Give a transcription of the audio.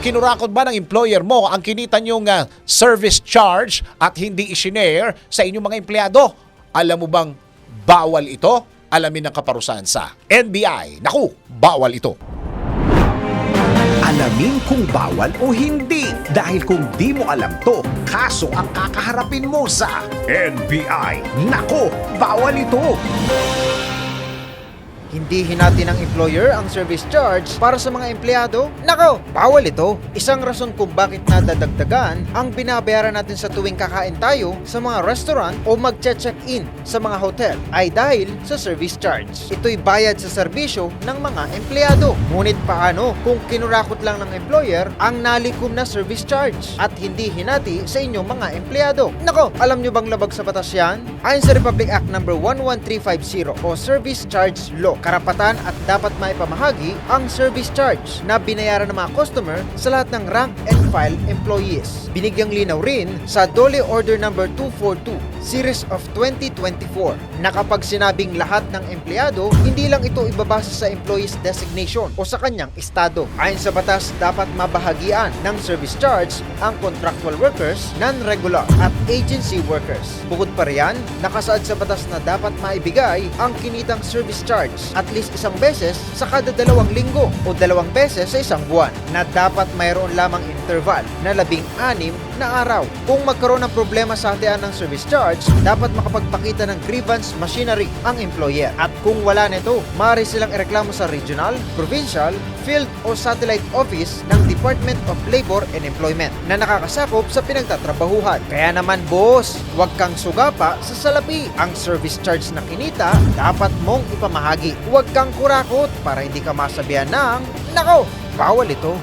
kinurakot ba ng employer mo ang kinita niyong ah, service charge at hindi isinare sa inyong mga empleyado? Alam mo bang bawal ito? Alamin ang kaparusahan sa NBI. Naku, bawal ito. Alamin kung bawal o hindi. Dahil kung di mo alam to, kaso ang kakaharapin mo sa NBI. Nako, bawal ito. Hindi hinati ng employer ang service charge para sa mga empleyado? Nako, bawal ito. Isang rason kung bakit nadadagdagan ang binabayaran natin sa tuwing kakain tayo sa mga restaurant o magche-check-in sa mga hotel ay dahil sa service charge. Ito'y bayad sa serbisyo ng mga empleyado. Ngunit paano kung kinurakot lang ng employer ang nalikom na service charge at hindi hinati sa inyong mga empleyado? Nako, alam nyo bang labag sa batas yan? Ayon sa Republic Act No. 11350 o Service Charge Law, karapatan at dapat maipamahagi ang service charge na binayaran ng mga customer sa lahat ng rank and file employees. Binigyang linaw rin sa Dole Order No. 242 Series of 2024 na kapag sinabing lahat ng empleyado, hindi lang ito ibabasa sa employee's designation o sa kanyang estado. Ayon sa batas, dapat mabahagian ng service charge ang contractual workers, non-regular at agency workers. Bukod pa riyan, nakasaad sa batas na dapat maibigay ang kinitang service charge at least isang beses sa kada dalawang linggo o dalawang beses sa isang buwan na dapat mayroon lamang interval na labing anim na araw. Kung magkaroon ng problema sa hatian ng service charge, dapat makapagpakita ng grievance machinery ang employer. At kung wala nito, maaari silang ireklamo sa regional, provincial, field o satellite office ng Department of Labor and Employment na nakakasakop sa pinagtatrabahuhan. Kaya naman boss, huwag kang sugapa sa salapi. Ang service charge na kinita, dapat mong ipamahagi. Huwag kang kurakot para hindi ka masabihan ng, Nako, bawal ito.